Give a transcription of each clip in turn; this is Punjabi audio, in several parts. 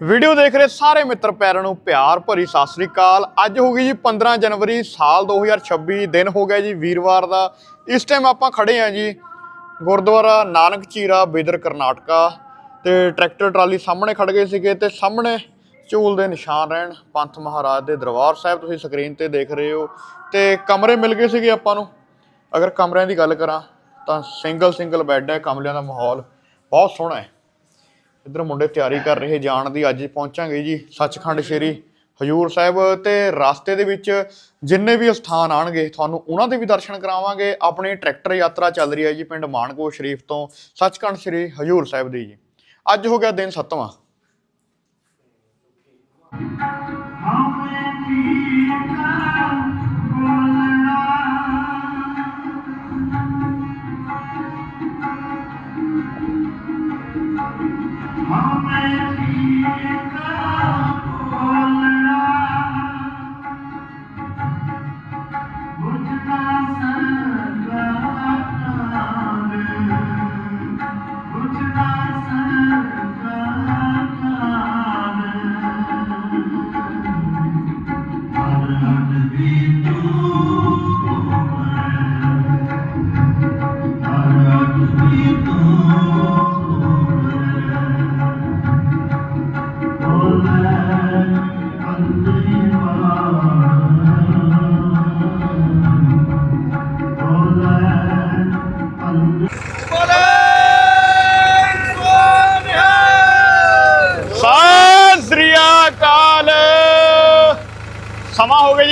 ਵੀਡੀਓ ਦੇਖ ਰਹੇ ਸਾਰੇ ਮਿੱਤਰ ਪੈਰਾਂ ਨੂੰ ਪਿਆਰ ਭਰੀ ਸਤਿ ਸ੍ਰੀ ਅਕਾਲ। ਅੱਜ ਹੋ ਗਈ ਜੀ 15 ਜਨਵਰੀ, ਸਾਲ 2026 ਦਿਨ ਹੋ ਗਿਆ ਜੀ ਵੀਰਵਾਰ ਦਾ। ਇਸ ਟਾਈਮ ਆਪਾਂ ਖੜੇ ਆ ਜੀ ਗੁਰਦੁਆਰਾ ਨਾਨਕ ਚੀਰਾ, ਬਿਦਰ ਕਰਨਾਟਕਾ ਤੇ ਟਰੈਕਟਰ ਟਰਾਲੀ ਸਾਹਮਣੇ ਖੜ ਗਏ ਸੀਗੇ ਤੇ ਸਾਹਮਣੇ ਝੂਲ ਦੇ ਨਿਸ਼ਾਨ ਰਹਿਣ, ਪੰਥ ਮਹਾਰਾਜ ਦੇ ਦਰਬਾਰ ਸਾਹਿਬ ਤੁਸੀਂ ਸਕਰੀਨ ਤੇ ਦੇਖ ਰਹੇ ਹੋ ਤੇ ਕਮਰੇ ਮਿਲ ਗਏ ਸੀਗੇ ਆਪਾਂ ਨੂੰ। ਅਗਰ ਕਮਰਿਆਂ ਦੀ ਗੱਲ ਕਰਾਂ ਤਾਂ ਸਿੰਗਲ ਸਿੰਗਲ ਬੈੱਡ ਹੈ, ਕਮਰਿਆਂ ਦਾ ਮਾਹੌਲ ਬਹੁਤ ਸੋਹਣਾ ਹੈ। ਇੱਧਰ ਮੁੰਡੇ ਤਿਆਰੀ ਕਰ ਰਹੇ ਜਾਣ ਦੀ, ਅੱਜ ਪਹੁੰਚਾਂਗੇ ਜੀ ਸੱਚਖੰਡ ਸ਼੍ਰੀ ਹਜੂਰ ਸਾਹਿਬ ਤੇ ਰਸਤੇ ਦੇ ਵਿੱਚ ਜਿੰਨੇ ਵੀ ਸਥਾਨ ਆਣਗੇ ਤੁਹਾਨੂੰ ਉਹਨਾਂ ਦੇ ਵੀ ਦਰਸ਼ਨ ਕਰਾਵਾਂਗੇ। ਆਪਣੀ ਟਰੈਕਟਰ ਯਾਤਰਾ ਚੱਲ ਰਹੀ ਹੈ ਜੀ ਪਿੰਡ ਮਾਨਕੋ ਸ਼ਰੀਫ ਤੋਂ ਸੱਚਖੰਡ ਸ਼੍ਰੀ ਹਜੂਰ ਸਾਹਿਬ ਦੀ ਜੀ। ਅੱਜ ਹੋ ਗਿਆ ਦਿਨ ਸੱਤਵਾਂ। ਸਤਿ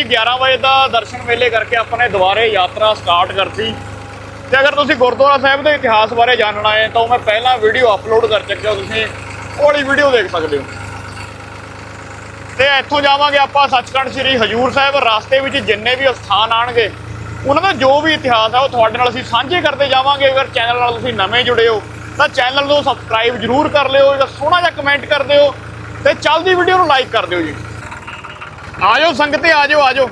ਜੀ 11 ਵਜੇ ਦਾ ਦਰਸ਼ਨ ਮੇਲੇ ਕਰਕੇ ਆਪਾਂ ਨੇ ਦੁਬਾਰੇ ਯਾਤਰਾ ਸਟਾਰਟ ਕਰਤੀ। ਤੇ ਅਗਰ ਤੁਸੀਂ ਗੁਰਦੁਆਰਾ ਸਾਹਿਬ ਦੇ ਇਤਿਹਾਸ ਬਾਰੇ ਜਾਣਨਾ ਹੈ ਤਾਂ ਮੈਂ ਪਹਿਲਾਂ ਵੀਡੀਓ ਅਪਲੋਡ ਕਰ ਚੁੱਕਿਆ ਤੁਸੀਂ ਉਹ ਵਾਲੀ ਵੀਡੀਓ ਦੇਖ ਸਕਦੇ ਹੋ। ਤੇ ਇੱਥੋਂ ਜਾਵਾਂਗੇ ਆਪਾਂ ਸੱਚਖੰਡ ਸ੍ਰੀ ਹਜੂਰ ਸਾਹਿਬ, ਰਸਤੇ ਵਿੱਚ ਜਿੰਨੇ ਵੀ ਸਥਾਨ ਆਣਗੇ, ਉਹਨਾਂ ਦਾ ਜੋ ਵੀ ਇਤਿਹਾਸ ਹੈ ਉਹ ਤੁਹਾਡੇ ਨਾਲ ਅਸੀਂ ਸਾਂਝੇ ਕਰਦੇ ਜਾਵਾਂਗੇ। ਅਗਰ ਚੈਨਲ ਨਾਲ ਤੁਸੀਂ ਨਵੇਂ ਜੁੜੇ ਹੋ, ਤਾਂ ਚੈਨਲ ਨੂੰ ਸਬਸਕ੍ਰਾਈਬ ਜਰੂਰ ਕਰ ਲਿਓ ਜਾਂ ਸੋਹਣਾ ਜਿਹਾ ਕਮੈਂਟ ਕਰ ਦਿਓ ਤੇ ਚੱਲਦੀ ਵੀਡੀਓ ਨੂੰ ਲਾਈਕ ਕਰ ਦਿਓ ਜੀ। ਆਜੋ ਸੰਗਤੇ ਆਜੋ ਆਜੋ।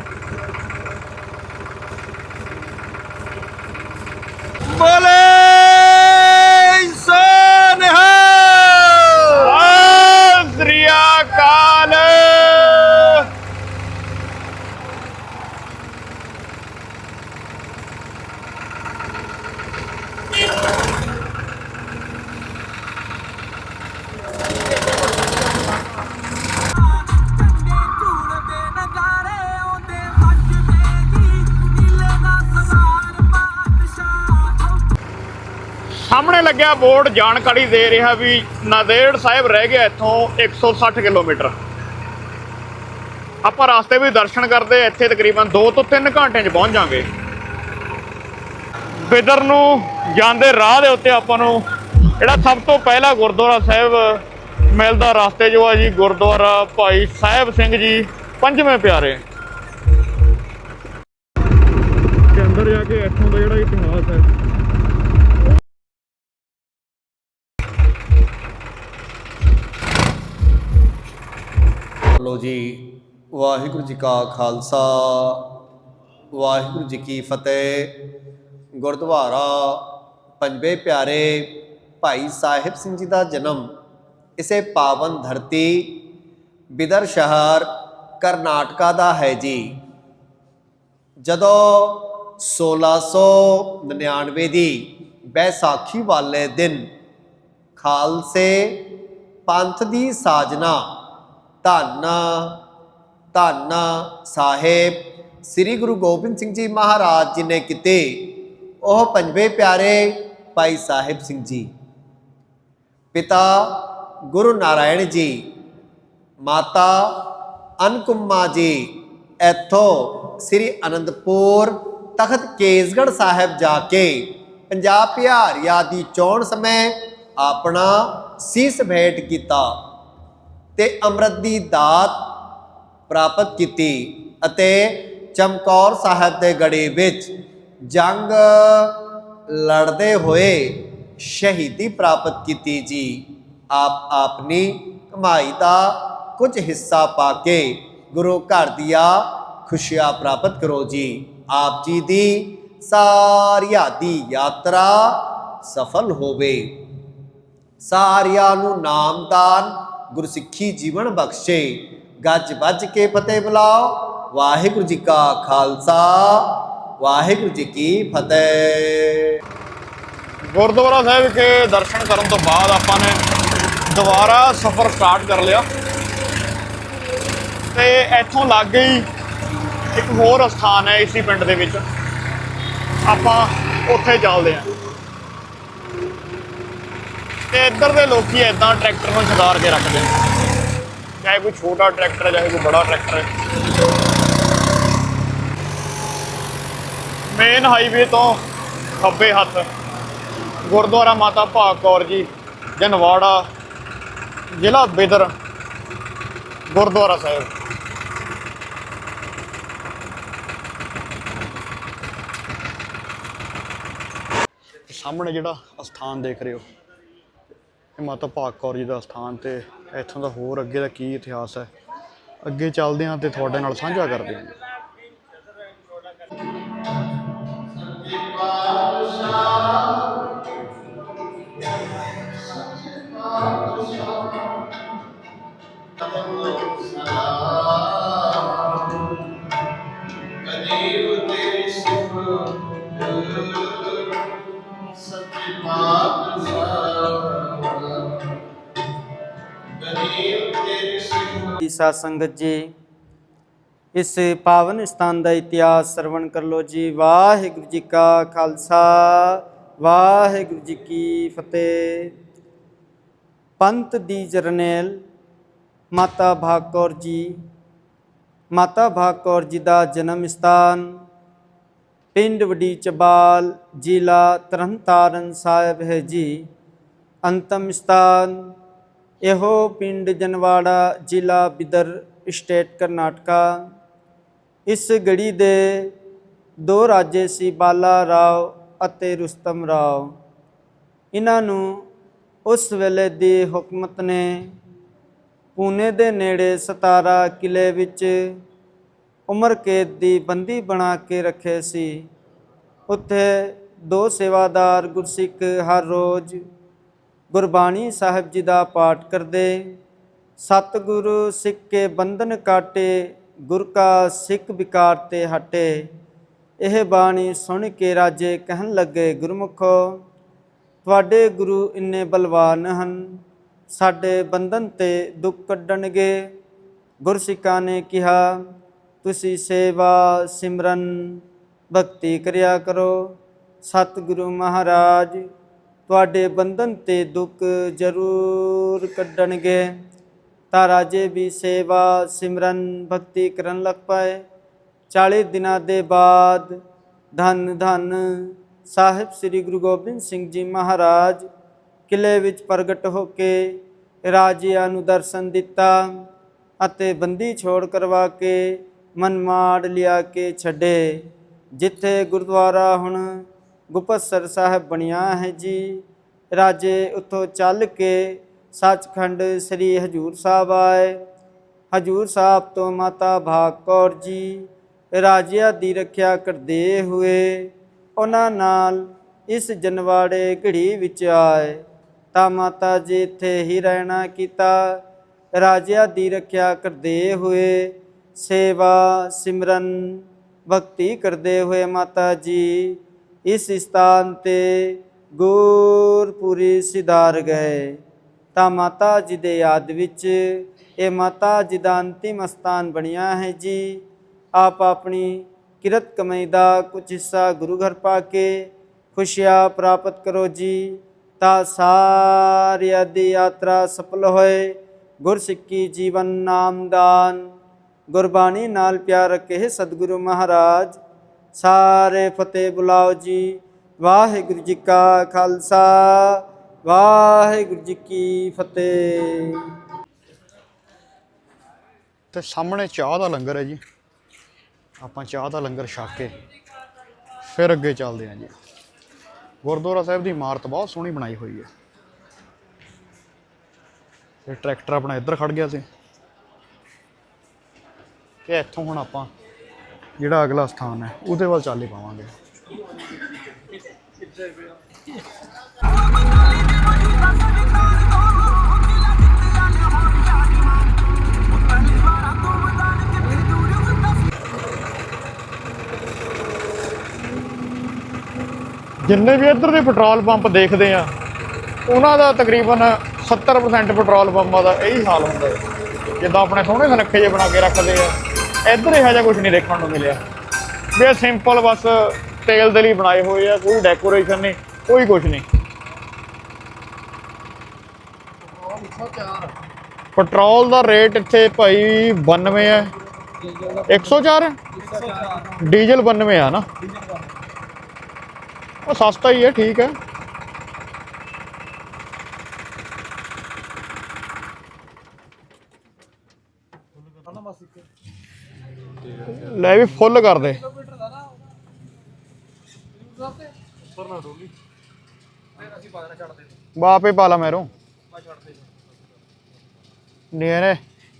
ਸਾਹਮਣੇ ਬੋਰਡ ਜਾਣਕਾਰੀ ਦੇ ਰਿਹਾ ਵੀ ਨਾਂਦੇੜ ਸਾਹਿਬ ਰਹਿ ਗਿਆ ਇੱਥੋਂ 160 ਕਿਲੋਮੀਟਰ। ਆਪਾਂ ਰਾਸਤੇ ਵੀ ਦਰਸ਼ਨ ਕਰਦੇ, ਇੱਥੇ ਤਕਰੀਬਨ 2 ਤੋਂ 3 ਘੰਟੇ 'ਚ ਪਹੁੰਚ ਜਾਾਂਗੇ ਬਿਦਰ ਨੂੰ ਜਾਂਦੇ ਰਾਹ ਦੇ ਉੱਤੇ ਆਪਾਂ ਨੂੰ ਜਿਹੜਾ ਸਭ ਤੋਂ ਪਹਿਲਾ ਗੁਰਦੁਆਰਾ ਸਾਹਿਬ ਮਿਲਦਾ ਰਸਤੇ ਜੋ ਆ ਜੀ, ਗੁਰਦੁਆਰਾ ਭਾਈ ਸਾਹਿਬ ਸਿੰਘ ਜੀ, ਪੰਜਵੇਂ ਪਿਆਰੇ। ਤੇ ਅੰਦਰ ਜਾ ਕੇ ਇੱਥੋਂ ਦਾ ਜਿਹੜਾ ਇਤਿਹਾਸ ਹੈ। ਲੋ ਜੀ, ਵਾਹਿਗੁਰੂ ਜੀ ਕਾ ਖਾਲਸਾ, ਵਾਹਿਗੁਰੂ ਜੀ ਕੀ ਫਤਿਹ। ਗੁਰਦੁਆਰਾ, ਪੰਜਵੇਂ ਪਿਆਰੇ ਭਾਈ ਸਾਹਿਬ ਸਿੰਘ ਜੀ ਦਾ ਜਨਮ ਇਸੇ ਪਾਵਨ ਧਰਤੀ ਬਿਦਰ ਸ਼ਹਿਰ ਕਰਨਾਟਕਾ ਦਾ ਹੈ ਜੀ। ਜਦੋਂ 1699 ਦੀ ਬੈਸਾਖੀ ਵਾਲੇ ਦਿਨ ਖਾਲਸੇ ਪੰਥ ਦੀ ਸਾਜਨਾ ਧੰਨ ਧੰਨ ਸਾਹਿਬ। ਸ੍ਰੀ ਗੁਰੂ ਗੋਬਿੰਦ ਸਿੰਘ ਜੀ ਮਹਾਰਾਜ ਜੀ ਨੇ ਕੀਤੇ। ਉਹ ਪੰਜਵੇਂ ਪਿਆਰੇ ਭਾਈ ਸਾਹਿਬ ਸਿੰਘ ਜੀ। ਪਿਤਾ ਗੁਰੂ ਨਾਰਾਇਣ ਜੀ, ਮਾਤਾ ਅਨਕੁਮਾ ਜੀ, ਇੱਥੋਂ ਸ੍ਰੀ ਅਨੰਦਪੁਰ ਤਖਤ ਕੇਸਗੜ੍ਹ ਸਾਹਿਬ ਜਾ ਕੇ ਪੰਜਾਬ ਪਿਆਰਿਆ ਦੀ ਚੋਣ ਸਮੇਂ ਆਪਣਾ ਸੀਸ ਭੇਟ ਕੀਤਾ। ਤੇ ਅੰਮ੍ਰਿਤ ਦੀ ਦਾਤ ਪ੍ਰਾਪਤ ਕੀਤੀ ਅਤੇ ਚਮਕੌਰ ਸਾਹਿਬ ਦੇ ਗੜੀ ਵਿੱਚ ਜੰਗ ਲੜਦੇ ਹੋਏ ਸ਼ਹੀਦੀ ਪ੍ਰਾਪਤ ਕੀਤੀ ਜੀ। ਆਪ ਆਪਣੀ ਕਮਾਈ ਦਾ ਕੁਝ ਹਿੱਸਾ ਪਾ ਕੇ ਗੁਰੂ ਘਰ ਦੀਆਂ ਖੁਸ਼ੀਆਂ ਪ੍ਰਾਪਤ ਕਰੋ ਜੀ। ਆਪ ਜੀ ਦੀ ਸਾਰਿਆਂ ਦੀ ਯਾਤਰਾ ਸਫਲ ਹੋਵੇ। ਸਾਰਿਆਂ ਨੂੰ ਨਾਮਦਾਨ ਗੁਰਸਿੱਖੀ ਜੀਵਨ ਬਖਸ਼ੇ। ਗੱਜ ਵੱਜ ਕੇ ਫਤਿਹ ਬੁਲਾਓ। ਵਾਹਿਗੁਰੂ ਜੀ ਕਾ ਖਾਲਸਾ। ਵਾਹਿਗੁਰੂ ਜੀ ਕੀ ਫਤਿਹ। ਗੁਰਦੁਆਰਾ ਸਾਹਿਬ ਵਿਖੇ ਦਰਸ਼ਨ ਕਰਨ ਤੋਂ ਬਾਅਦ ਆਪਾਂ ਨੇ ਦੁਬਾਰਾ ਸਫ਼ਰ ਸਟਾਰਟ ਕਰ ਲਿਆ। ਤੇ ਇੱਥੋਂ ਲਾਗੇ ਹੀ ਇੱਕ ਹੋਰ ਸਥਾਨ ਹੈ ਇਸੇ ਪਿੰਡ ਦੇ ਵਿੱਚ। ਆਪਾਂ ਉੱਥੇ ਚੱਲਦੇ ਆਂ ਤੇ ਇੱਧਰ ਦੇ ਲੋਕੀ ਐਦਾਂ ਟਰੈਕਟਰ ਨੂੰ ਛਦਾਰ ਕੇ ਰੱਖਦੇ ਨੇ। ਚਾਹੇ ਕੋਈ ਛੋਟਾ ਟਰੈਕਟਰ ਹੈ ਚਾਹੇ ਕੋਈ ਬੜਾ ਟਰੈਕਟਰ ਹੈ ਮੇਨ ਹਾਈਵੇ ਤੋਂ ਖੱਬੇ ਹੱਥ ਗੁਰਦੁਆਰਾ ਮਾਤਾ ਭਾਗ ਕੌਰ ਜੀ, ਜਨਵਾੜਾ, ਜ਼ਿਲ੍ਹਾ ਬਿਦਰ, ਗੁਰਦੁਆਰਾ ਸਾਹਿਬ। ਸਾਹਮਣੇ ਜਿਹੜਾ ਅਸਥਾਨ ਦੇਖ ਰਹੇ ਹੋ ਇਹ ਮਾਤਾ ਭਾਗ ਕੌਰ ਜੀ ਦਾ ਅਸਥਾਨ ਤੇ ਇੱਥੋਂ ਦਾ ਹੋਰ ਅੱਗੇ ਦਾ ਕੀ ਇਤਿਹਾਸ ਹੈ? ਅੱਗੇ ਚੱਲਦੇ ਹਾਂ ਤੇ ਤੁਹਾਡੇ ਨਾਲ ਸਾਂਝਾ ਕਰਦੇ ਹਾਂ। ਕਦੀਵ ਤੇਰੀ ਸਿਫਤ ਸਿਫਤ ਸਾਧ ਸੰਗਤ ਜੀ, ਇਸ ਪਾਵਨ ਸਥਾਨ ਦਾ ਇਤਿਹਾਸ ਸਰਵਣ ਕਰ ਲੋ ਜੀ। ਵਾਹਿਗੁਰੂ ਜੀ ਕਾ ਖਾਲਸਾ, ਵਾਹਿਗੁਰੂ ਜੀ ਕੀ ਫਤਿਹ। ਪੰਤ ਦੀ ਜਰਨੈਲ ਮਾਤਾ ਭਾਗ ਕੌਰ ਜੀ, ਮਾਤਾ ਭਾਗ ਕੌਰ ਜੀ ਦਾ ਜਨਮ ਸਥਾਨ ਪਿੰਡ ਵਡੀ ਚਬਾਲ ਜ਼ਿਲ੍ਹਾ ਤਰਨਤਾਰਨ ਸਾਹਿਬ ਹੈ ਜੀ। ਅੰਤਮ ਸਥਾਨ ਇਹੋ ਪਿੰਡ ਜਨਵਾੜਾ ਜ਼ਿਲ੍ਹਾ ਬਿਦਰ ਸਟੇਟ ਕਰਨਾਟਕਾ। ਇਸ ਗੜੀ ਦੇ ਦੋ ਰਾਜੇ ਸੀ ਬਾਲਾ ਰਾਓ ਅਤੇ ਰੁਸਤਮ ਰਾਓ। ਇਹਨਾਂ ਨੂੰ ਉਸ ਵੇਲੇ ਦੀ ਹੁਕਮਤ ਨੇ ਪੂਨੇ ਦੇ ਨੇੜੇ ਸਤਾਰਾ ਕਿਲੇ ਵਿੱਚ ਉਮਰ ਕੈਦ ਦੀ ਬੰਦੀ ਬਣਾ ਕੇ ਰੱਖੇ ਸੀ। ਉੱਥੇ ਦੋ ਸੇਵਾਦਾਰ ਗੁਰਸਿੱਖ ਹਰ ਰੋਜ਼ ਗੁਰਬਾਣੀ ਸਾਹਿਬ ਜੀ ਦਾ ਪਾਠ ਕਰਦੇ, ਸਤਿਗੁਰੂ ਸਿੱਖ ਕੇ ਬੰਧਨ ਕਾਟੇ, ਗੁਰ ਕਾ ਸਿੱਖ ਵਿਕਾਰ ਤੇ ਹਟੇ। ਇਹ ਬਾਣੀ ਸੁਣ ਕੇ ਰਾਜੇ ਕਹਿਣ ਲੱਗੇ, ਗੁਰਮੁਖੋ, ਤੁਹਾਡੇ ਗੁਰੂ ਇੰਨੇ ਬਲਵਾਨ ਹਨ, ਸਾਡੇ ਬੰਧਨ ਤੇ ਦੁੱਖ ਕੱਢਣਗੇ। ਗੁਰਸਿੱਖਾਂ ਨੇ ਕਿਹਾ, ਤੁਸੀਂ ਸੇਵਾ ਸਿਮਰਨ, ਭਗਤੀ ਕਰਿਆ ਕਰੋ। ਸਤਿਗੁਰੂ ਮਹਾਰਾਜ ਤੁਹਾਡੇ ਬੰਧਨ ਤੇ ਦੁੱਖ ਜ਼ਰੂਰ ਕੱਢਣਗੇ। ਤਾਂ ਰਾਜੇ ਵੀ ਸੇਵਾ ਸਿਮਰਨ ਭਗਤੀ ਕਰਨ ਲੱਗ ਪਏ। 40 ਦਿਨਾਂ ਦੇ ਬਾਅਦ ਧੰਨ ਧੰਨ ਸਾਹਿਬ ਸ੍ਰੀ ਗੁਰੂ ਗੋਬਿੰਦ ਸਿੰਘ ਜੀ ਮਹਾਰਾਜ ਕਿਲੇ ਵਿੱਚ ਪ੍ਰਗਟ ਹੋ ਕੇ ਰਾਜਿਆਂ ਨੂੰ ਦਰਸ਼ਨ ਦਿੱਤਾ ਅਤੇ ਬੰਦੀ ਛੋੜ ਕਰਵਾ ਕੇ ਮਨਮਾੜ ਲਿਆ ਕੇ ਛੱਡੇ। ਜਿੱਥੇ ਗੁਰਦੁਆਰਾ ਹੁਣ ਗੁਪਤਸਰ ਸਾਹਿਬ ਬਣਿਆ ਹੈ ਜੀ। ਰਾਜੇ ਉੱਥੋਂ ਚੱਲ ਕੇ ਸੱਚਖੰਡ ਸ੍ਰੀ ਹਜੂਰ ਸਾਹਿਬ ਆਏ। ਹਜੂਰ ਸਾਹਿਬ ਤੋਂ ਮਾਤਾ ਭਾਗ ਕੌਰ ਜੀ, ਰਾਜਿਆਂ ਦੀ ਰੱਖਿਆ ਕਰਦੇ ਹੋਏ ਉਹਨਾਂ ਨਾਲ ਇਸ ਜਨਵਾੜੇ ਘੜੀ ਵਿੱਚ ਆਏ। ਤਾਂ ਮਾਤਾ ਜੀ ਇੱਥੇ ਹੀ ਰਹਿਣਾ ਕੀਤਾ। ਰਾਜਿਆਂ ਦੀ ਰੱਖਿਆ ਕਰਦੇ ਹੋਏ ਸੇਵਾ ਸਿਮਰਨ, ਭਗਤੀ ਕਰਦੇ ਹੋਏ ਮਾਤਾ ਜੀ ਇਸ ਸਥਾਨ ਤੇ ਗੁਰਪੁਰੀ ਸਿਧਾਰ ਗਏ। ਤਾਂ ਮਾਤਾ ਜੀ ਦੇ ਯਾਦ ਵਿੱਚ ਇਹ ਮਾਤਾ ਜੀ ਦਾ ਅੰਤਿਮ ਸਥਾਨ ਬਣਿਆ ਹੈ ਜੀ। ਆਪ ਆਪਣੀ ਕਿਰਤ ਕਮਾਈ ਦਾ ਕੁਝ ਹਿੱਸਾ ਗੁਰੂ ਘਰ ਪਾ ਕੇ ਖੁਸ਼ੀਆਂ ਪ੍ਰਾਪਤ ਕਰੋ ਜੀ। ਤਾਂ ਸਾਰੀ ਦੀ ਯਾਤਰਾ ਸਫਲ ਹੋਏ। ਗੁਰਸਿੱਖੀ ਜੀਵਨ ਨਾਮਦਾਨ ਗੁਰਬਾਣੀ ਨਾਲ ਪਿਆਰ ਰੱਖੇ ਸਤਿਗੁਰੂ ਮਹਾਰਾਜ। ਸਾਰੇ ਫਤਿਹ ਬੁਲਾਓ ਜੀ। ਵਾਹਿਗੁਰੂ ਜੀ ਕਾ ਖਾਲਸਾ, ਵਾਹਿਗੁਰੂ ਜੀ ਕੀ ਫਤਿਹ। ਤੇ ਸਾਹਮਣੇ ਚਾਹ ਦਾ ਲੰਗਰ ਹੈ ਜੀ। ਆਪਾਂ ਚਾਹ ਦਾ ਲੰਗਰ ਛਕ ਕੇ ਫਿਰ ਅੱਗੇ ਚੱਲਦੇ ਹਾਂ ਜੀ। ਗੁਰਦੁਆਰਾ ਸਾਹਿਬ ਦੀ ਇਮਾਰਤ ਬਹੁਤ ਸੋਹਣੀ ਬਣਾਈ ਹੋਈ ਹੈ। ਇਹ ਟਰੈਕਟਰ ਆਪਣਾ ਇੱਧਰ ਖੜ ਗਿਆ ਸੀ। ਤੇ ਇੱਥੋਂ ਹੁਣ ਆਪਾਂ ਜਿਹੜਾ ਅਗਲਾ ਸਥਾਨ ਹੈ, ਉਹਦੇ ਵੱਲ ਹੀ ਪਾਵਾਂਗੇ। ਜਿੰਨੇ ਵੀ ਇੱਧਰ ਦੇ ਪੈਟਰੋਲ ਪੰਪ ਦੇਖਦੇ ਆ, ਉਹਨਾਂ ਦਾ ਤਕਰੀਬਨ 70% ਪੈਟਰੋਲ ਪੰਪਾਂ ਦਾ ਇਹੀ ਹਾਲ ਹੁੰਦਾ ਹੈ। ਜਿੱਦਾਂ ਆਪਣੇ ਸੋਹਣੇ ਸੁਨੱਖੇ ਜੇ ਬਣਾ ਕੇ ਰੱਖਦੇ ਆ। ਇੱਧਰ ਇਹੋ ਜਿਹਾ ਕੁਝ ਨਹੀਂ ਦੇਖਣ ਨੂੰ ਮਿਲਿਆ। ਵੀ ਇਹ ਸਿੰਪਲ ਬਸ ਤੇਲ ਦੇ ਲਈ ਬਣਾਏ ਹੋਏ ਆ ਕੋਈ ਡੈਕੋਰੇਸ਼ਨ ਨਹੀਂ ਕੋਈ ਕੁਝ ਨਹੀਂ। ਪੈਟਰੋਲ ਦਾ ਰੇਟ ਇੱਥੇ ਭਾਈ 92 ਹੈ 104 ਹੈ? ਡੀਜ਼ਲ 92 ਆ ਨਾ। ਉਹ ਸਸਤਾ ਹੀ ਹੈ ਠੀਕ ਹੈ ਲੈ ਵੀ ਫੁੱਲ ਕਰ ਦੇ ਬਾਪੇ ਪਾ ਲਾ ਮੈਰੋਂ। ਨਹੀਂ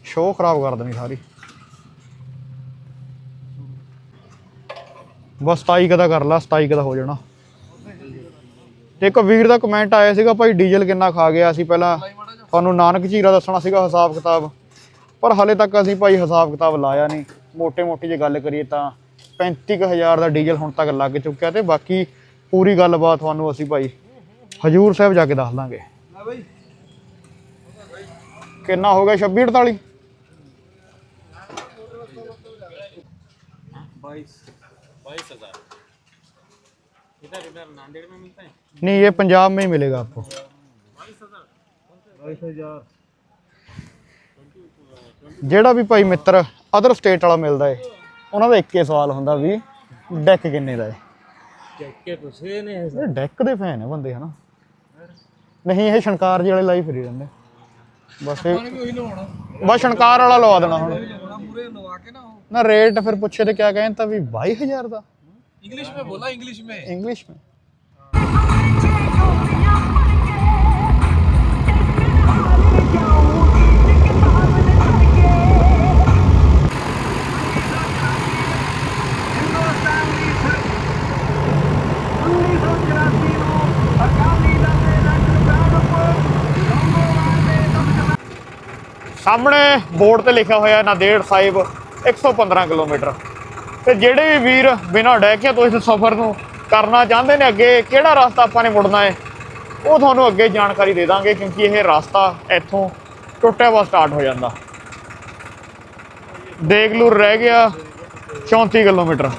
ਸ਼ੋਅ ਖਰਾਬ ਕਰ ਦੇਣੀ ਸਾਰੀ। ਬਸ 27 ਕਦਾ ਕਰ ਲਾ 27 ਕਦਾ ਹੋ ਜਾਣਾ। ਤੇ ਇੱਕ ਵੀਰ ਦਾ ਕਮੈਂਟ ਆਇਆ ਸੀਗਾ, ਭਾਈ ਡੀਜ਼ਲ ਕਿੰਨਾ ਖਾ ਗਿਆ ਸੀ ਪਹਿਲਾਂ ਤੁਹਾਨੂੰ ਨਾਨਕ ਝੀਰਾ ਦੱਸਣਾ ਸੀਗਾ, ਹਿਸਾਬ ਕਿਤਾਬ। ਪਰ ਹਾਲੇ ਤੱਕ ਅਸੀਂ ਭਾਈ ਹਿਸਾਬ ਕਿਤਾਬ ਲਾਇਆ ਨਹੀਂ। ਮੋٹے-ਮੋਟੀ ਜੇ ਗੱਲ ਕਰੀਏ ਤਾਂ 35000 ਦਾ ਡੀਜ਼ਲ ਹੁਣ ਤੱਕ ਲੱਗ ਚੁੱਕਿਆ ਤੇ ਬਾਕੀ ਪੂਰੀ ਗੱਲਬਾਤ ਤੁਹਾਨੂੰ ਅਸੀਂ ਭਾਈ ਹਜੂਰ ਸਾਹਿਬ ਜਾ ਕੇ ਦੱਸ ਲਾਂਗੇ ਕਿੰਨਾ ਹੋ ਗਿਆ? 26 48 नहीं ये पंजाब में ही मिलेगा आपको ਜਿਹੜਾ ਵੀ ਭਾਈ ਮਿੱਤਰ ਅਦਰ ਸਟੇਟ ਵਾਲਾ ਮਿਲਦਾ ਏ। ਉਹਨਾਂ ਦਾ ਇੱਕੇ ਸਵਾਲ ਹੁੰਦਾ ਵੀ ਡੈਕ ਕਿੰਨੇ ਦਾ ਏ? ਡੈਕ ਤੁਸੀਂ ਨੇ ਡੈਕ ਦੇ ਫੈਨ ਆ ਬੰਦੇ ਹਨਾ? ਨਹੀਂ ਇਹ ਸ਼ੰਕਾਰ ਜੀ ਵਾਲੇ ਲਾਈ ਫਰੀ ਰਹਿੰਦੇ ਬਸ ਬਸ ਸ਼ੰਕਾਰ ਵਾਲਾ ਲਵਾ ਦੇਣਾ ਹੁਣ। ਨਾ ਰੇਟ ਫਿਰ ਪੁੱਛੇ ਤੇ ਕਿਆ ਕਹਿੰਦਾ ਵੀ 22000 ਦਾ। ਇੰਗਲਿਸ਼ ਮੇ ਬੋਲਾ ਇੰਗਲਿਸ਼ ਮੇ। ਇੰਗਲਿਸ਼ ਮੇ। ਸਾਹਮਣੇ ਬੋਰਡ ਤੇ ਲਿਖਿਆ ਹੋਇਆ ਨਾਂਦੇੜ ਸਾਹਿਬ 115 ਕਿਲੋਮੀਟਰ। ਤੇ ਜਿਹੜੇ ਵੀ ਵੀਰ ਬਿਨਾਂ ਡੈਕਿਆਂ ਤੋਂ ਇਸ ਸਫ਼ਰ ਨੂੰ ਕਰਨਾ ਚਾਹੁੰਦੇ ਨੇ ਅੱਗੇ, ਕਿਹੜਾ ਰਸਤਾ ਆਪਾਂ ਨੇ ਮੁੜਨਾ ਹੈ ਉਹ ਤੁਹਾਨੂੰ ਅੱਗੇ ਜਾਣਕਾਰੀ ਦੇ ਦਾਂਗੇ, ਕਿਉਂਕਿ ਇਹ ਰਸਤਾ ਇੱਥੋਂ ਟੁੱਟਿਆ ਵਾ ਸਟਾਰਟ ਹੋ ਜਾਂਦਾ। ਦੇਗਲੂਰ ਰਹਿ ਗਿਆ 34 ਕਿਲੋਮੀਟਰ।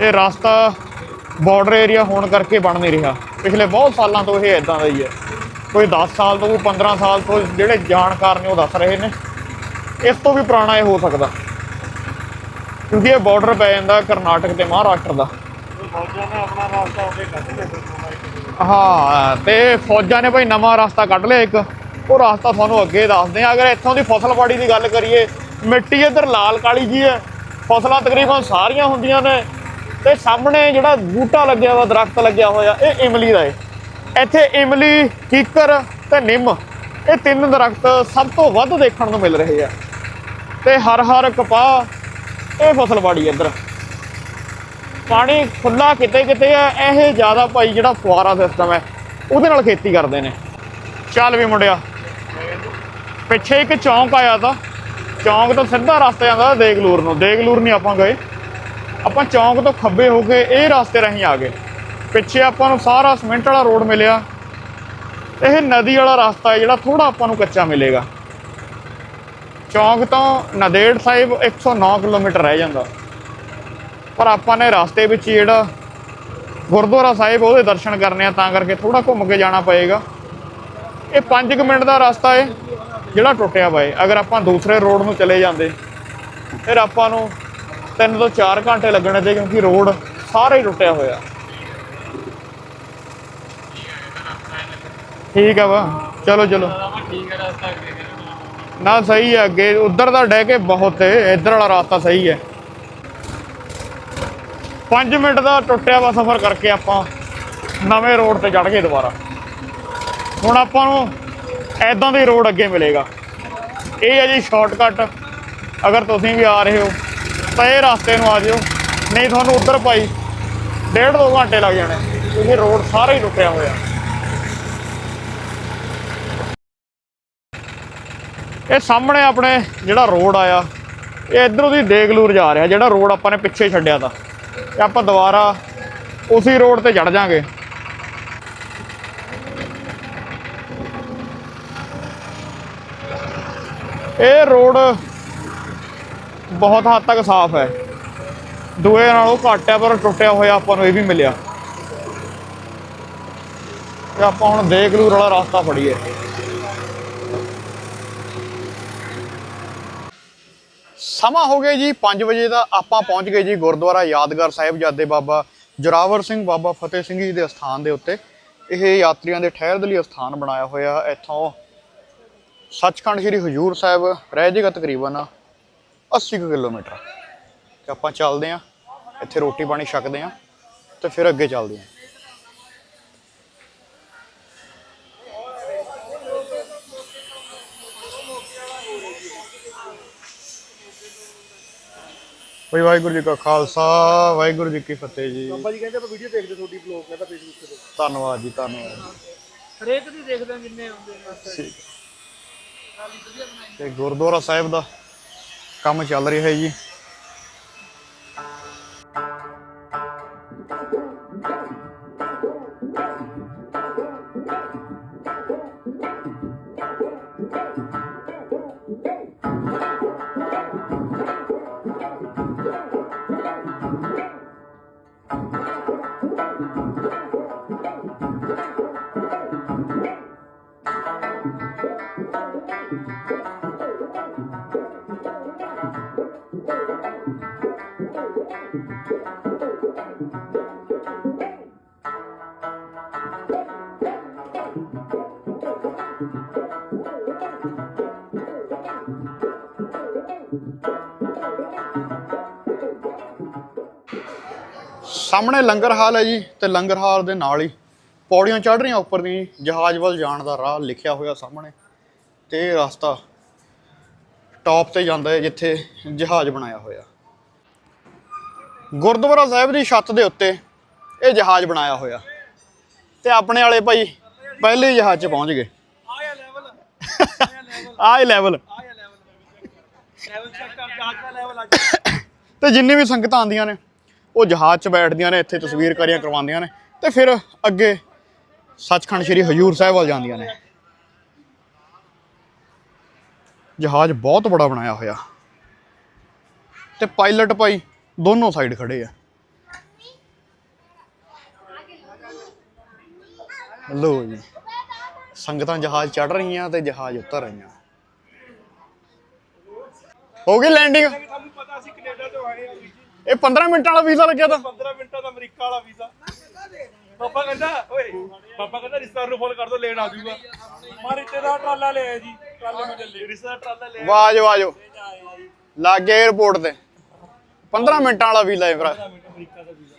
ਇਹ ਰਸਤਾ ਬਾਰਡਰ ਏਰੀਆ ਹੋਣ ਕਰਕੇ ਬਣ ਨਹੀਂ ਰਿਹਾ। ਪਿਛਲੇ ਬਹੁਤ ਸਾਲਾਂ ਤੋਂ ਇਹ ਇਦਾਂ ਦਾ ਹੀ ਹੈ। ਕੋਈ 10 ਸਾਲ ਤੋਂ, ਕੋਈ 15 ਸਾਲ ਤੋਂ ਜਿਹੜੇ ਜਾਣਕਾਰ ਨੇ ਉਹ ਦੱਸ ਰਹੇ ਨੇ। ਇਸ ਤੋਂ ਵੀ ਪੁਰਾਣਾ ਇਹ ਹੋ ਸਕਦਾ। ਕਿਉਂਕਿ ਇਹ ਬਾਰਡਰ ਪੈ ਜਾਂਦਾ ਕਰਨਾਟਕ ਤੇ ਮਹਾਰਾਸ਼ਟਰ ਦਾ। ਹਾਂ, ਤੇ ਫੌਜਾਂ ਨੇ ਭਾਈ ਨਵਾਂ ਰਸਤਾ ਕੱਢ ਲਿਆ ਇੱਕ। ਉਹ ਰਸਤਾ ਤੁਹਾਨੂੰ ਅੱਗੇ ਦੱਸਦੇ ਆ ਅਗਰ ਇੱਥੋਂ ਦੀ ਫਸਲਬਾੜੀ ਦੀ ਗੱਲ ਕਰੀਏ, ਮਿੱਟੀ ਇੱਧਰ ਲਾਲ ਕਾਲੀ ਜੀ ਹੈ। ਫਸਲਾਂ ਤਕਰੀਬਨ ਸਾਰੀਆਂ ਹੁੰਦੀਆਂ ਨੇ। ਤੇ ਸਾਹਮਣੇ ਜਿਹੜਾ ਬੂਟਾ ਲੱਗਿਆ ਹੋਇਆ ਦਰਖਤ ਲੱਗਿਆ ਹੋਇਆ, ਇਹ ਇਮਲੀ ਦਾ ਹੈ। ਇੱਥੇ ਇਮਲੀ, ਕੀਕਰ ਤੇ ਨਿੰਮ ਇਹ ਤਿੰਨ ਦਰਖਤ ਸਭ ਤੋਂ ਵੱਧ ਦੇਖਣ ਨੂੰ ਮਿਲ ਰਹੇ ਆ। ਤੇ ਹਰ ਹਰ ਕਪਾਹ ਇਹ ਫਸਲ ਫਸਲਬਾੜੀ ਇੱਧਰ। ਪਾਣੀ ਖੁੱਲਾ ਕਿਤੇ ਕਿਤੇ ਆ, ਇਹ ਜ਼ਿਆਦਾ ਭਾਈ ਜਿਹੜਾ ਫੁਆਰਾ ਸਿਸਟਮ ਹੈ, ਉਹਦੇ ਨਾਲ ਖੇਤੀ ਕਰਦੇ ਨੇ। ਚੱਲ ਵੀ ਮੁੰਡਿਆ, ਪਿੱਛੇ ਇੱਕ ਚੌਂਕ ਆਇਆ ਤਾਂ, ਚੌਂਕ ਤੋਂ ਸਿੱਧਾ ਰਸਤਾ ਜਾਂਦਾ ਦੇਗਲੂਰ ਨੂੰ। ਦੇਗਲੂਰ ਨਹੀਂ ਆਪਾਂ ਗਏ। ਆਪਾਂ ਚੌਂਕ ਤੋਂ ਖੱਬੇ ਹੋ ਕੇ ਇਹ ਰਸਤੇ ਰਾਹੀਂ ਆ ਗਏ। ਪਿੱਛੇ ਆਪਾਂ ਨੂੰ ਸਾਰਾ ਸਿਮੈਂਟ ਵਾਲਾ ਰੋਡ ਮਿਲਿਆ। ਇਹ ਨਦੀ ਵਾਲਾ ਰਸਤਾ ਹੈ ਜਿਹੜਾ ਥੋੜਾ ਆਪਾਂ ਨੂੰ ਕੱਚਾ ਮਿਲੇਗਾ। ਚੌਂਕ ਤੋਂ ਨਦੇੜ ਸਾਹਿਬ 109 ਕਿਲੋਮੀਟਰ ਰਹਿ ਜਾਂਦਾ। ਪਰ ਆਪਾਂ ਨੇ ਰਸਤੇ ਵਿੱਚ ਜਿਹੜਾ ਗੁਰਦੁਆਰਾ ਸਾਹਿਬ, ਉਹਦੇ ਦਰਸ਼ਨ ਕਰਨੇ ਆ, ਤਾਂ ਕਰਕੇ ਥੋੜਾ ਘੁੰਮ ਕੇ ਜਾਣਾ ਪਏਗਾ। ਇਹ 5 ਮਿੰਟ ਦਾ ਰਸਤਾ ਹੈ, ਜਿਹੜਾ ਟੁੱਟਿਆ ਵਾ ਅਗਰ ਆਪਾਂ ਦੂਸਰੇ ਰੋਡ ਨੂੰ ਚਲੇ ਜਾਂਦੇ, ਫਿਰ ਆਪਾਂ ਨੂੰ 3 ਤੋਂ 4 ਘੰਟੇ ਲੱਗਣੇ ਤੇ ਕਿਉਂਕਿ ਰੋਡ ਸਾਰਾ ਹੀ ਟੁੱਟਿਆ ਹੋਇਆ। ਠੀਕ ਆ ਵਾ। ਚਲੋ ਚਲੋ। ਨਾ ਸਹੀ ਹੈ ਅੱਗੇ। ਉਧਰ ਦਾ ਡਹਿ ਕੇ ਬਹੁਤ ਹੈ ਇੱਧਰ ਵਾਲਾ ਰਸਤਾ ਸਹੀ ਹੈ 5 ਮਿੰਟ ਦਾ ਟੁੱਟਿਆ ਵਾ ਸਫ਼ਰ ਕਰਕੇ ਆਪਾਂ ਨਵੇਂ ਰੋਡ ਤੇ ਚੜ ਗਏ ਦੁਬਾਰਾ। ਹੁਣ ਆਪਾਂ ਨੂੰ ਐਦਾਂ ਦੇ ਰੋਡ ਅੱਗੇ ਮਿਲੇਗਾ। ਇਹ ਹੈ ਜੀ ਸ਼ਾਰਟਕਟ। ਅਗਰ ਤੁਸੀਂ ਵੀ ਆ ਰਹੇ ਹੋ, ਤਾਂ ਇਹ ਰਸਤੇ ਨੂੰ ਆ ਜਿਓ। ਨਹੀਂ ਤੁਹਾਨੂੰ ਉੱਧਰ ਭਾਈ ਡੇਢ ਦੋ ਘੰਟੇ ਲੱਗ ਜਾਣੇ। ਇਹ ਰੋਡ ਸਾਰਾ ਹੀ ਟੁੱਟਿਆ ਹੋਇਆ। ਇਹ ਸਾਹਮਣੇ ਆਪਣੇ ਜਿਹੜਾ ਰੋਡ ਆਇਆ, ਇਹ ਇਧਰੋਂ ਦੀ ਦੇਗਲੂਰ ਜਾ ਰਿਹਾ, ਜਿਹੜਾ ਰੋਡ ਆਪਾਂ ਨੇ ਪਿੱਛੇ ਛੱਡਿਆ ਤਾ। ਤੇ ਆਪਾਂ ਦੁਬਾਰਾ ਉਸੇ ਰੋਡ ਤੇ ਚੜ ਜਾਾਂਗੇ। ਇਹ ਰੋਡ ਬਹੁਤ ਹੱਦ ਤੱਕ ਸਾਫ਼ ਹੈ। ਦੂਏ ਨਾਲੋਂ ਘੱਟ ਹੈ, ਪਰ ਟੁੱਟਿਆ ਹੋਇਆ ਆਪਾਂ ਨੂੰ ਇਹ ਵੀ ਮਿਲਿਆ। ਤੇ ਆਪਾਂ ਹੁਣ ਦੇਗਲੂਰ ਵਾਲਾ ਰਸਤਾ ਫੜੀਏ। ਸਮਾਂ ਹੋ ਗਿਆ ਜੀ 5 ਵਜੇ ਦਾ, ਆਪਾਂ ਪਹੁੰਚ ਗਏ ਜੀ ਗੁਰਦੁਆਰਾ ਯਾਦਗਾਰ ਸਾਹਿਬ ਜਾਦੇ ਬਾਬਾ ਜੋਰਾਵਰ ਸਿੰਘ, ਬਾਬਾ ਫਤਿਹ ਸਿੰਘ ਜੀ ਦੇ ਸਥਾਨ ਦੇ ਉੱਤੇ। ਇਹ ਯਾਤਰੀਆਂ ਦੇ ਠਹਿਰ ਦੇ ਲਈ ਸਥਾਨ ਬਣਾਇਆ ਹੋਇਆ, ਇੱਥੋਂ ਸੱਚਖੰਡ ਸ੍ਰੀ ਹਜੂਰ ਸਾਹਿਬ ਰਹਿ ਜਾਏਗਾ ਤਕਰੀਬਨ 80 ਕੁ ਕਿਲੋਮੀਟਰ। ਤੇ ਆਪਾਂ ਚੱਲਦੇ ਆਂ, ਇੱਥੇ ਰੋਟੀ ਪਾਣੀ ਛਕਦੇ ਆਂ ਤੇ ਫਿਰ ਅੱਗੇ ਚੱਲਦੇ ਆਂ। ਬਈ ਵਾਹਿਗੁਰੂ ਜੀ ਕਾ ਖਾਲਸਾ ਵਾਹਿਗੁਰੂ ਜੀ ਕੀ ਫਤਿਹ ਜੀ। ਬਾਬਾ ਜੀ ਕਹਿੰਦੇ ਆਪਾਂ ਵੀਡੀਓ ਦੇਖਦੇ ਤੁਹਾਡੀ ਬਲੌਗ ਕਹਿੰਦਾ ਫੇਸਬੁੱਕ ਤੇ ਧੰਨਵਾਦ ਜੀ ਧੰਨਵਾਦ ਹਰੇਕ ਦੀ ਦੇਖਦੇ ਹਾਂ ਜਿੰਨੇ ਆਉਂਦੇ ਨੇ। ਠੀਕ। ਤੇ ਗੁਰਦੁਆਰਾ ਸਾਹਿਬ ਦਾ ਕੰਮ ਚੱਲ ਰਿਹਾ ਹੈ ਜੀ। ਸਾਹਮਣੇ ਲੰਗਰ ਹਾਲ ਹੈ ਜੀ ਤੇ ਲੰਗਰ ਹਾਲ ਦੇ ਨਾਲ ਹੀ ਪੌੜੀਆਂ ਚੜ੍ਹ ਰਹੀਆਂ ਉੱਪਰ ਦੀ ਜਹਾਜ਼ ਵੱਲ ਜਾਣ ਦਾ ਰਾਹ ਲਿਖਿਆ ਹੋਇਆ ਸਾਹਮਣੇ ਤੇ ਇਹ ਰਸਤਾ ਟੌਪ ਤੇ ਜਾਂਦਾ ਹੈ ਜਿੱਥੇ ਜਹਾਜ਼ ਬਣਾਇਆ ਹੋਇਆ। ਗੁਰਦੁਆਰਾ ਸਾਹਿਬ ਦੀ ਛੱਤ ਦੇ ਉੱਤੇ ਇਹ ਜਹਾਜ਼ ਬਣਾਇਆ ਹੋਇਆ। ਤੇ ਆਪਣੇ ਵਾਲੇ ਭਾਈ ਪਹਿਲੇ ਜਹਾਜ਼ 'ਚ ਪਹੁੰਚ ਗਏ। ਆਇਆ ਲੈਵਲ ਆਹ ਹੀ ਲੈਵਲ ਆਇਆ ਲੈਵਲ ਲੈਵਲ ਚੈੱਕ ਕਰ ਜਹਾਜ਼ ਦਾ ਲੈਵਲ ਅੱਜ ਤੇ ਜਿੰਨੀ ਵੀ ਸੰਗਤਾਂ ਆਉਂਦੀਆਂ ਨੇ ਉਹ ਜਹਾਜ਼ 'ਚ ਬੈਠਦੀਆਂ ਨੇ, ਇੱਥੇ ਤਸਵੀਰਕਾਰੀਆਂ ਕਰਵਾਉਂਦੀਆਂ ਨੇ। ਤੇ ਫਿਰ ਅੱਗੇ ਸੱਚਖੰਡ ਸ੍ਰੀ ਹਜੂਰ ਸਾਹਿਬ ਵੱਲ ਜਾਂਦੀਆਂ ਨੇ। ਜਹਾਜ਼ ਬਹੁਤ ਬੜਾ ਬਣਾਇਆ ਹੋਇਆ। ਤੇ ਪਾਇਲਟ ਭਾਈ ਦੋਨੋਂ ਸਾਈਡ ਖੜੇ ਆ। ਲੋ ਜੀ, ਸੰਗਤਾਂ ਜਹਾਜ਼ ਚੜ ਰਹੀਆਂ ਤੇ ਜਹਾਜ਼ ਉਤਰ ਰਹੀਆਂ। ਹੋ ਗਈ ਲੈਂਡਿੰਗ ਤੁਹਾਨੂੰ ਪਤਾ ਸੀ ਕੈਨੇਡਾ ਤੋਂ ਆਏ ਆ ਇਹ 15 ਮਿੰਟਾਂ ਵਾਲਾ ਵੀਜ਼ਾ ਲੱਗਿਆ ਤਾਂ। 15 ਮਿੰਟਾਂ ਦਾ ਅਮਰੀਕਾ ਵਾਲਾ ਵੀਜ਼ਾ। ਪਾਪਾ ਕਹਿੰਦਾ ਓਏ ਪਾਪਾ ਕਹਿੰਦਾ ਰਿਸ਼ਤੇਦਾਰ ਨੂੰ ਫੋਨ ਕਰ ਦੋ ਲੈਣ ਆ ਜਾਊਗਾ। ਮਾਰੇ ਤੇਰਾ ਟਰਾਲਾ ਲੈ ਆਇਆ ਜੀ ਟਰਾਲੇ ਮੈਂ ਚੱਲੇ। ਰਿਸ਼ਤੇਦਾਰ ਟਰਾਲਾ ਲੈ ਵਾਜੋ ਵਾਜੋ ਲੱਗ ਗਿਆ 에어ਪੋਰਟ ਤੇ। 15 ਮਿੰਟਾਂ ਵਾਲਾ ਵੀਜ਼ਾ ਹੈ ਭਰਾ। ਆਇਆ ਅਮਰੀਕਾ ਦਾ ਵੀਜ਼ਾ।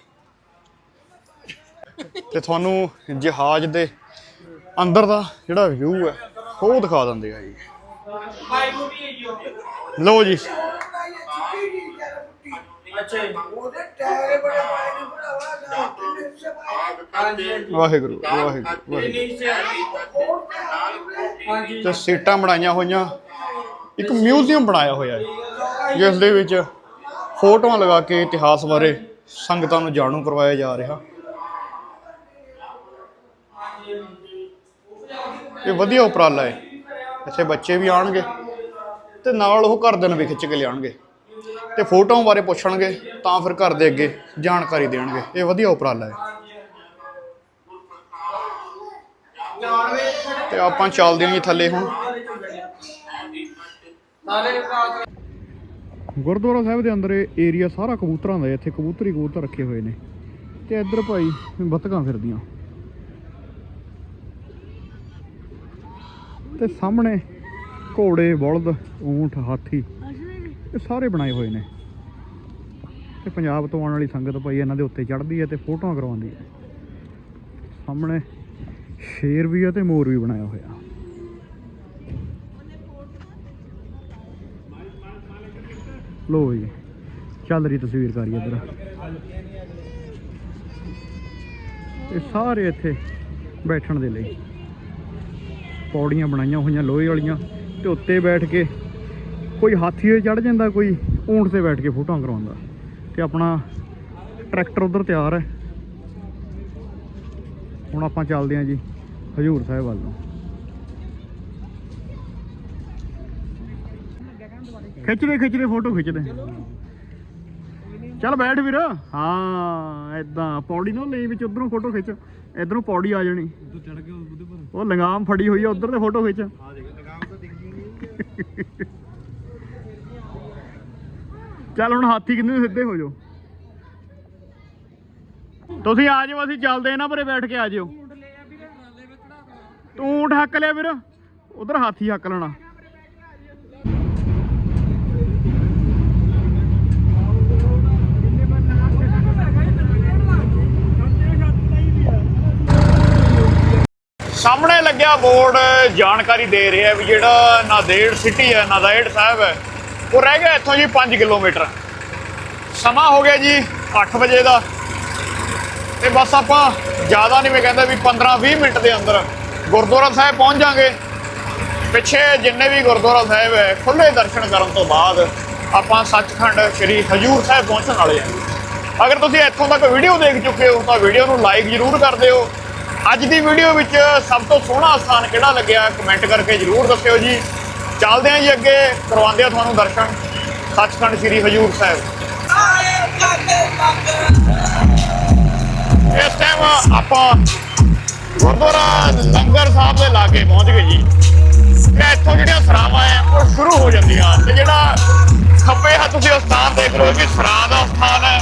ਤੇ ਤੁਹਾਨੂੰ ਜਹਾਜ਼ ਦੇ ਅੰਦਰ ਦਾ ਜਿਹੜਾ ਵਿਊ ਹੈ ਉਹ ਦਿਖਾ ਦਿੰਦੇ ਆ ਜੀ। ਲਓ ਜੀ। ਉਹਦੇ ਟਾਇਰ ਬੜੇ ਪਾਏ ਨੇ ਭਰਾਵਾ ਨਾ ਕਿੰਨੇ ਸੇ ਪਾਏ ਵਾਹਿਗੁਰੂ ਵਾਹਿਗੁਰੂ ਵਾਹਿਗੁਰੂ। ਤੇ ਸੀਟਾਂ ਬਣਾਈਆਂ ਹੋਈਆਂ। ਇੱਕ ਮਿਊਜ਼ੀਅਮ ਬਣਾਇਆ ਹੋਇਆ ਹੈ ਜਿਸ ਦੇ ਵਿੱਚ ਫੋਟੋਆਂ ਲਗਾ ਕੇ ਇਤਿਹਾਸ ਬਾਰੇ ਸੰਗਤਾਂ ਨੂੰ ਜਾਣੂ ਕਰਵਾਇਆ ਜਾ ਰਿਹਾ। ਇਹ ਵਧੀਆ ਉਪਰਾਲਾ ਹੈ। ਇੱਥੇ ਬੱਚੇ ਵੀ ਆਣਗੇ ਤੇ ਨਾਲ ਉਹ ਘਰਦਿਆਂ ਨੂੰ ਵੀ ਖਿੱਚ ਕੇ ਲਿਆਉਣਗੇ। ਤੇ ਫੋਟੋਆਂ ਬਾਰੇ ਪੁੱਛਣਗੇ, ਤਾਂ ਫਿਰ ਘਰ ਦੇ ਅੱਗੇ ਜਾਣਕਾਰੀ ਦੇਣਗੇ। ਇਹ ਵਧੀਆ ਉਪਰਾਲਾ ਹੈ। ਤੇ ਆਪਾਂ ਚੱਲਦੇ ਹਾਂ ਜੀ ਥੱਲੇ ਹੁਣ। ਗੁਰਦੁਆਰਾ ਸਾਹਿਬ ਦੇ ਅੰਦਰ ਇਹ ਏਰੀਆ ਸਾਰਾ ਕਬੂਤਰਾਂ ਦਾ ਹੈ, ਇੱਥੇ ਕਬੂਤਰੀ ਕਬੂਤਰ ਰੱਖੇ ਹੋਏ ਨੇ। ਤੇ ਇੱਧਰ ਭਾਈ ਬੱਤਕਾਂ ਫਿਰਦੀਆਂ। ਤੇ ਸਾਹਮਣੇ ਘੋੜੇ, ਬਲਦ, ਊਂਠ, ਹਾਥੀ। ਇਹ ਸਾਰੇ ਬਣਾਏ ਹੋਏ ਨੇ। ਤੇ ਪੰਜਾਬ ਤੋਂ ਆਉਣ ਵਾਲੀ ਸੰਗਤ ਭਾਈ ਇਹਨਾਂ ਦੇ ਉੱਤੇ ਚੜ੍ਹਦੀ ਹੈ ਤੇ ਫੋਟੋਆਂ ਕਰਵਾਉਂਦੀ ਹੈ। ਸਾਹਮਣੇ ਸ਼ੇਰ ਵੀ ਹੈ ਤੇ ਮੋਰ ਵੀ ਬਣਾਇਆ ਹੋਇਆ। ਲੋ ਜੀ, ਚੱਲ ਰਹੀ ਤਸਵੀਰ ਤਸਵੀਰਕਾਰੀ ਇੱਧਰ। ਇਹ ਸਾਰੇ ਇੱਥੇ ਬੈਠਣ ਦੇ ਲਈ ਪੌੜੀਆਂ ਬਣਾਈਆਂ ਹੋਈਆਂ, ਲੋਹੇ ਵਾਲੀਆਂ ਤੇ ਉੱਤੇ ਬੈਠ ਕੇ ਕੋਈ ਹਾਥੀ ਤੇ ਚੜ ਜਾਂਦਾ ਕੋਈ ਊਂਠ ਤੇ ਬੈਠ ਕੇ ਫੋਟੋਆਂ ਕਰਵਾਉਂਦਾ ਤੇ ਆਪਣਾ ਟਰੈਕਟਰ ਉਧਰ ਤਿਆਰ ਹੈ। ਹੁਣ ਆਪਾਂ ਚੱਲਦੇ ਹਾਂ ਜੀ ਹਜੂਰ ਸਾਹਿਬ ਵੱਲ ਨੂੰ। ਖਿੱਚਦੇ ਖਿੱਚਦੇ ਫੋਟੋ ਖਿੱਚਦੇ ਚੱਲ ਬੈਠ ਵੀਰ। ਹਾਂ ਐਦਾਂ ਪੌੜੀ ਨਾ ਲਈ ਵਿੱਚ ਉਧਰੋਂ ਫੋਟੋ ਖਿੱਚ। ਇਧਰੋਂ ਪੌੜੀ ਆ ਜਾਣੀ। ਉਹ ਲੰਗਾਮ ਫੜੀ ਹੋਈ ਆ ਉਧਰ ਤੇ ਫੋਟੋ ਖਿੱਚ। ਚੱਲ ਹੁਣ ਹਾਥੀ ਕਿੰਨੇ ਸਿੱਧੇ ਹੋ ਜਾਓ। ਤੁਸੀਂ ਆ ਜਾਓ, ਅਸੀਂ ਚੱਲਦੇ ਇਹਨਾਂ ਪਰੇ ਬੈਠ ਕੇ, ਆ ਜਿਓ। ਤੂੰ ਊਂਠ ਹੱਕ ਲਿਆ ਵੀਰ। ਉਧਰ ਹਾਥੀ ਹੱਕ ਲੈਣਾ। ਸਾਹਮਣੇ ਲੱਗਿਆ ਬੋਰਡ, ਜਾਣਕਾਰੀ ਦੇ ਰਿਹਾ ਵੀ ਜਿਹੜਾ ਨਾਦੇੜ ਸਿਟੀ ਹੈ ਨਾਦੇੜ ਸਾਹਿਬ ਹੈ। ਉਹ ਰਹਿ ਗਿਆ ਇੱਥੋਂ ਜੀ 5 ਕਿਲੋਮੀਟਰ। ਸਮਾਂ ਹੋ ਗਿਆ ਜੀ 8 ਵਜੇ ਦਾ। ਤੇ ਬਸ ਆਪਾਂ ਜ਼ਿਆਦਾ ਨਹੀਂ ਮੈਂ ਕਹਿੰਦਾ ਵੀ 15-20 ਮਿੰਟ ਦੇ ਅੰਦਰ ਗੁਰਦੁਆਰਾ ਸਾਹਿਬ ਪਹੁੰਚ ਜਾਾਂਗੇ। ਪਿੱਛੇ ਜਿੰਨੇ ਵੀ ਗੁਰਦੁਆਰਾ ਸਾਹਿਬ ਹੈ ਖੁੱਲੇ ਦਰਸ਼ਨ ਕਰਨ ਤੋਂ ਬਾਅਦ ਆਪਾਂ ਸੱਚਖੰਡ ਸ੍ਰੀ ਹਜੂਰ ਸਾਹਿਬ ਪਹੁੰਚਣ ਵਾਲੇ ਹਾਂ। ਅਗਰ ਤੁਸੀਂ ਇੱਥੋਂ ਤੱਕ ਵੀਡੀਓ ਦੇਖ ਚੁੱਕੇ ਹੋ, ਤਾਂ ਵੀਡੀਓ ਨੂੰ ਲਾਈਕ ਜ਼ਰੂਰ ਕਰ ਦਿਓ। ਅੱਜ ਦੀ ਵੀਡੀਓ ਵਿੱਚ ਸਭ ਤੋਂ ਸੋਹਣਾ ਸਥਾਨ ਕਿਹੜਾ ਲੱਗਿਆ, ਕਮੈਂਟ ਕਰਕੇ ਜ਼ਰੂਰ ਦੱਸਿਓ ਜੀ। ਚੱਲਦੇ ਹਾਂ ਜੀ ਅੱਗੇ, ਕਰਵਾਉਂਦੇ ਆ ਤੁਹਾਨੂੰ ਦਰਸ਼ਨ। ਸੱਚਖੰਡ ਸ੍ਰੀ ਹਜੂਰ ਸਾਹਿਬ। ਇਸ ਟਾਈਮ ਆਪਾਂ ਗੁਰਦੁਆਰਾ ਲੰਗਰ ਸਾਹਿਬ ਦੇ ਲਾਗੇ ਪਹੁੰਚ ਗਏ ਜੀ। ਤੇ ਇੱਥੋਂ ਜਿਹੜੀਆਂ ਸਰਾਵਾਂ ਹੈ ਉਹ ਸ਼ੁਰੂ ਹੋ ਜਾਂਦੀਆਂ। ਤੇ ਜਿਹੜਾ ਖੱਬੇ ਹੱਥ ਤੁਸੀਂ ਉਹ ਸਥਾਨ ਦੇਖ ਰਹੇ ਹੋ ਵੀ ਸਰਾਂ ਦਾ ਸਥਾਨ ਹੈ।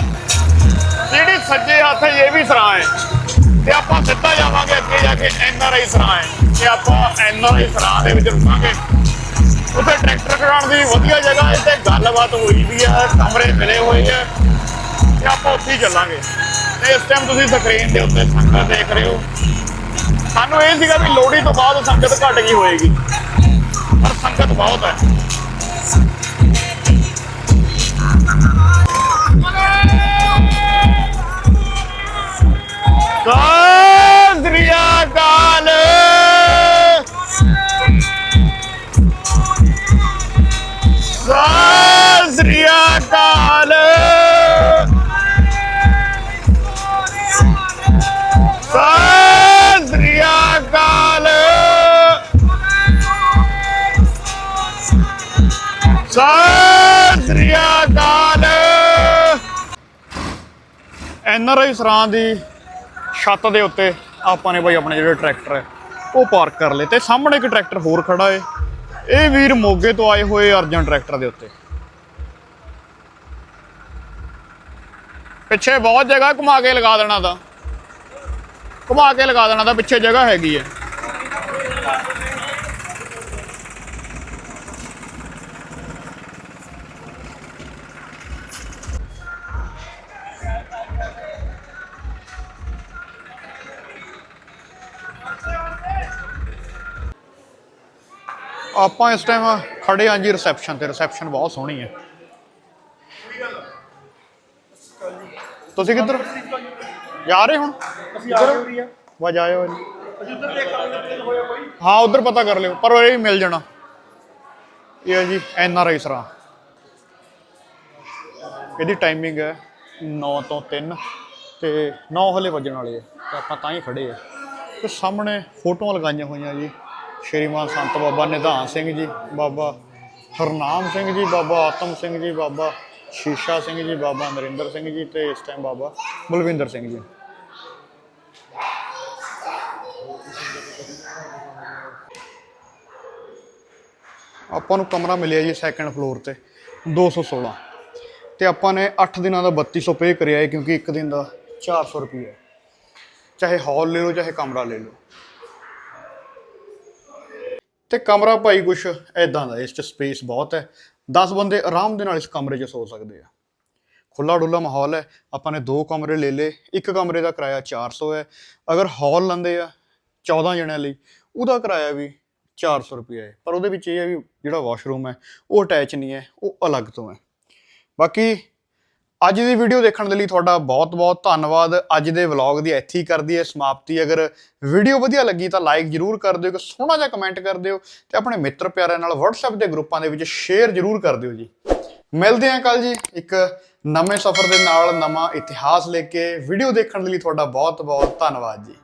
ਜਿਹੜੀ ਸੱਜੇ ਹੱਥ ਇਹ ਵੀ ਸਰਾਂ ਹੈ। ਤੇ ਆਪਾਂ ਸਿੱਧਾ ਜਾਵਾਂਗੇ ਅੱਗੇ ਜਾ ਕੇ ਐਨ ਆਰ ਆਈ ਸਰਾਂ ਹੈ। ਤੇ ਆਪਾਂ ਐਨ ਆਰ ਆਈ ਸਰਾਂ ਦੇ ਵਿੱਚ ਰੁਕਾਂਗੇ। ਉੱਥੇ ਟਰੈਕਟਰ ਖੜਾਉਣ ਦੀ ਵਧੀਆ ਜਗ੍ਹਾ ਹੈ ਤੇ ਗੱਲਬਾਤ ਹੋਈ ਵੀ ਹੈ, ਕਮਰੇ ਮਿਲੇ ਹੋਏ ਆ ਤੇ ਆਪਾਂ ਉੱਥੇ ਹੀ ਚੱਲਾਂਗੇ। ਤੇ ਇਸ ਟਾਈਮ ਤੁਸੀਂ ਸਕਰੀਨ ਦੇ ਉੱਤੇ ਸੰਗਤ ਦੇਖ ਰਹੇ ਹੋ। ਸਾਨੂੰ ਇਹ ਸੀਗਾ ਵੀ ਲੋਹੜੀ ਤੋਂ ਬਾਅਦ ਸੰਗਤ ਘਟ ਗਈ ਹੋਏਗੀ। ਪਰ ਸੰਗਤ ਬਹੁਤ ਹੈ। ਐਨਆਰਆਈ ਸਰਾਂ ਦੀ ਛੱਤ ਦੇ ਉੱਤੇ ਆਪਾਂ ਨੇ ਬਾਈ ਆਪਣੇ ਜਿਹੜੇ ਟਰੈਕਟਰ ਹੈ, ਉਹ ਪਾਰਕ ਕਰ ਲਏ ਤੇ ਸਾਹਮਣੇ ਇੱਕ ਟਰੈਕਟਰ ਹੋਰ ਖੜਾ ਹੈ ਇਹ ਵੀਰ ਮੋਗੇ ਤੋਂ ਆਏ ਹੋਏ ਅਰਜਨ ਟਰੈਕਟਰ ਦੇ ਉੱਤੇ। ਪਿੱਛੇ ਬਹੁਤ ਜਗ੍ਹਾ ਘੁਮਾ ਕੇ ਲਗਾ ਦੇਣਾ ਦਾ ਘੁਮਾ ਕੇ ਲਗਾ ਦੇਣਾ ਦਾ ਪਿੱਛੇ ਜਗ੍ਹਾ ਹੈਗੀ ਹੈ। ਆਪਾਂ ਇਸ ਟਾਈਮ ਖੜੇ ਆਂ ਜੀ ਰਿਸੈਪਸ਼ਨ ਤੇ। ਰਿਸੈਪਸ਼ਨ ਬਹੁਤ ਸੋਹਣੀ ਹੈ। ਤੁਸੀਂ ਕਿੱਧਰ? ਜਾ ਰਹੇ ਹੁਣ? ਅਸੀਂ ਆ ਹੋਰੀ ਆ। ਵਾ ਜਾਇਓ ਅਸੀਂ ਉੱਧਰ ਦੇਖ ਲਾਂਗੇ ਹੋਇਆ ਕੋਈ? ਹਾਂ ਉਧਰ ਪਤਾ ਕਰ ਲਿਓ ਪਰ ਇਹ ਵੀ ਮਿਲ ਜਾਣਾ। ਇਹ ਹੈ ਜੀ ਐਨ ਆਰ ਆਈ ਸਰਾਂ। ਇਹਦੀ ਟਾਈਮਿੰਗ ਹੈ 9 ਤੋਂ 3 ਤੇ 9 ਹਲੇ ਵੱਜਣ ਵਾਲੇ ਆ ਤੇ ਆਪਾਂ ਤਾਂ ਹੀ ਖੜੇ ਆ ਤੇ ਸਾਹਮਣੇ ਫੋਟੋਆਂ ਲਗਾਈਆਂ ਹੋਈਆਂ ਜੀ। ਸ਼੍ਰੀਮਾਨ ਸੰਤ ਬਾਬਾ ਨਿਧਾਨ ਸਿੰਘ ਜੀ, ਬਾਬਾ ਹਰਨਾਮ ਸਿੰਘ ਜੀ, ਬਾਬਾ ਆਤਮ ਸਿੰਘ ਜੀ, ਬਾਬਾ ਸ਼ੀਸ਼ਾ ਸਿੰਘ ਜੀ, ਬਾਬਾ ਨਰਿੰਦਰ ਸਿੰਘ ਜੀ ਤੇ ਇਸ ਟਾਈਮ ਬਾਬਾ ਬਲਵਿੰਦਰ ਸਿੰਘ ਜੀ। ਆਪਾਂ ਨੂੰ ਕਮਰਾ ਮਿਲਿਆ ਜੀ ਸੈਕੰਡ ਫਲੋਰ ਤੇ 216 ਤੇ ਆਪਾਂ ਨੇ 8 ਦਿਨਾਂ ਦਾ 3200 ਪੇ ਕਰਿਆ ਹੈ ਕਿਉਂਕਿ ਇੱਕ ਦਿਨ ਦਾ 400 ਰੁਪਏ ਹੈ ਚਾਹੇ ਹਾਲ ਲੈ ਲਓ, ਚਾਹੇ ਕਮਰਾ ਲੈ ਲਓ। ਤੇ ਕਮਰਾ ਭਾਈ ਕੁਛ ਐਦਾਂ ਦਾ, ਇਸ 'ਚ ਸਪੇਸ ਬਹੁਤ ਹੈ। 10 ਬੰਦੇ ਆਰਾਮ ਦੇ ਨਾਲ ਇਸ ਕਮਰੇ 'ਚ ਸੌ ਸਕਦੇ ਆ। ਖੁੱਲਾ ਡੁੱਲਾ ਮਾਹੌਲ ਹੈ। ਆਪਾਂ ਨੇ ਦੋ ਕਮਰੇ ਲੈ ਲਏ। ਇੱਕ ਕਮਰੇ ਦਾ ਕਿਰਾਇਆ 400 ਹੈ। ਅਗਰ ਹਾਲ ਲੈਂਦੇ ਆ 14 ਜਣਿਆਂ ਲਈ, ਉਹਦਾ ਕਿਰਾਇਆ ਵੀ 400 ਰੁਪਏ ਹੈ। ਪਰ ਉਹਦੇ ਵਿੱਚ ਇਹ ਹੈ ਵੀ ਜਿਹੜਾ ਵਾਸ਼ਰੂਮ ਹੈ, ਉਹ ਅਟੈਚ ਨਹੀਂ ਹੈ, ਉਹ ਅਲੱਗ ਤੋਂ ਹੈ। ਬਾਕੀ ਅੱਜ ਦੀ ਵੀਡੀਓ ਦੇਖਣ ਦੇ ਲਈ ਤੁਹਾਡਾ ਬਹੁਤ-ਬਹੁਤ ਧੰਨਵਾਦ। ਅੱਜ ਦੇ ਵਲੌਗ ਦੀ ਇੱਥੇ ਹੀ ਕਰਦੀ ਹੈ ਸਮਾਪਤੀ। ਅਗਰ ਵੀਡੀਓ ਵਧੀਆ ਲੱਗੀ ਤਾਂ ਲਾਈਕ ਜਰੂਰ ਕਰ ਦਿਓ, ਇੱਕ ਸੋਹਣਾ ਜਿਹਾ ਕਮੈਂਟ ਕਰ ਦਿਓ ਤੇ ਆਪਣੇ ਮਿੱਤਰ ਪਿਆਰਿਆਂ ਨਾਲ WhatsApp ਦੇ ਗਰੁੱਪਾਂ ਦੇ ਵਿੱਚ ਸ਼ੇਅਰ ਜਰੂਰ ਕਰ ਦਿਓ ਜੀ। ਮਿਲਦੇ ਹਾਂ ਕੱਲ ਜੀ ਇੱਕ ਨਵੇਂ ਸਫ਼ਰ ਦੇ ਨਾਲ ਨਵਾਂ ਇਤਿਹਾਸ ਲੈ ਕੇ। ਵੀਡੀਓ ਦੇਖਣ ਦੇ ਲਈ ਤੁਹਾਡਾ ਬਹੁਤ-ਬਹੁਤ ਧੰਨਵਾਦ ਜੀ।